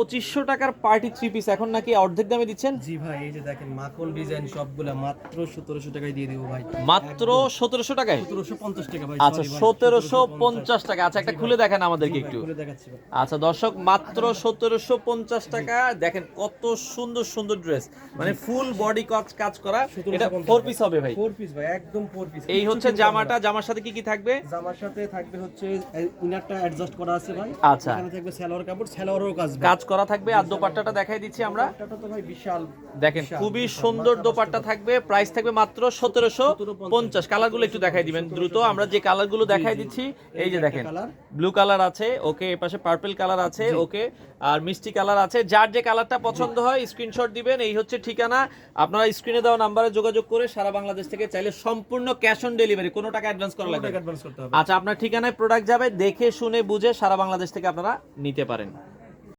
পঁচিশশো টাকার party three piece এখন নাকি অর্ধেক দামে দিচ্ছেন? জি ভাই এই যে দেখেন মাখন ডিজাইন সবগুলা মাত্র সতেরোশো টাকায় দিয়ে দিব ভাই। মাত্র সতেরোশো টাকায়? সতেরোশো পঞ্চাশ টাকা ভাই আচ্ছা সতেরোশো পঞ্চাশ। টাকা। আচ্ছা একটা খুলে দেখেন আমাদেরকে একটু। আচ্ছা দর্শক মাত্র সতেরোশো পঞ্চাশ টাকা। দেখেন কত সুন্দর সুন্দর ড্রেস মানে ফুল বডি কাজ কাজ করা। এটা ফোর পিস হবে ভাই। ফোর পিস ভাই একদম ফোর পিস এই হচ্ছে জামাটা। জামার সাথে কি কি থাকবে? জামার সাথে থাকবে হচ্ছে ইনারটা অ্যাডজাস্ট করা আছে ভাই। আচ্ছা। এখানে থাকবে সালোয়ার কাপড় সালোয়ারও কাজ কাজ করা থাকবে। আর দোপাট্টাটা দেখাই দিচ্ছি আমরা। দেখেন খুবই সুন্দর দোপাট্টা থাকবে। প্রাইস থাকবে মাত্র সতেরোশো পঞ্চাশ। কালারগুলো একটু দেখাই দিবেন দ্রুত। আমরা যে কালারগুলো দেখাই দিচ্ছি এই যে দেখেন কালার ব্লু কালার আছে ওকে এপাশে পার্পেল কালার আছে ওকে আর মিষ্টি কালার আছে। যার যে কালারটা পছন্দ হয় স্ক্রিনশট দিবেন। এই হচ্ছে ঠিকানা। আপনারা স্ক্রিনে দেওয়া নাম্বারে যোগাযোগ করে সারা বাংলাদেশ থেকে চাইলে সম্পূর্ণ ক্যাশ অন ডেলিভারি কোনো টাকা অ্যাডভান্স করা লাগবে অ্যাডভান্স করতে হবে আচ্ছা আপনার ঠিকানায় প্রোডাক্ট যাবে দেখে শুনে বুঝে সারা বাংলাদেশ থেকে আপনারা নিতে পারেন।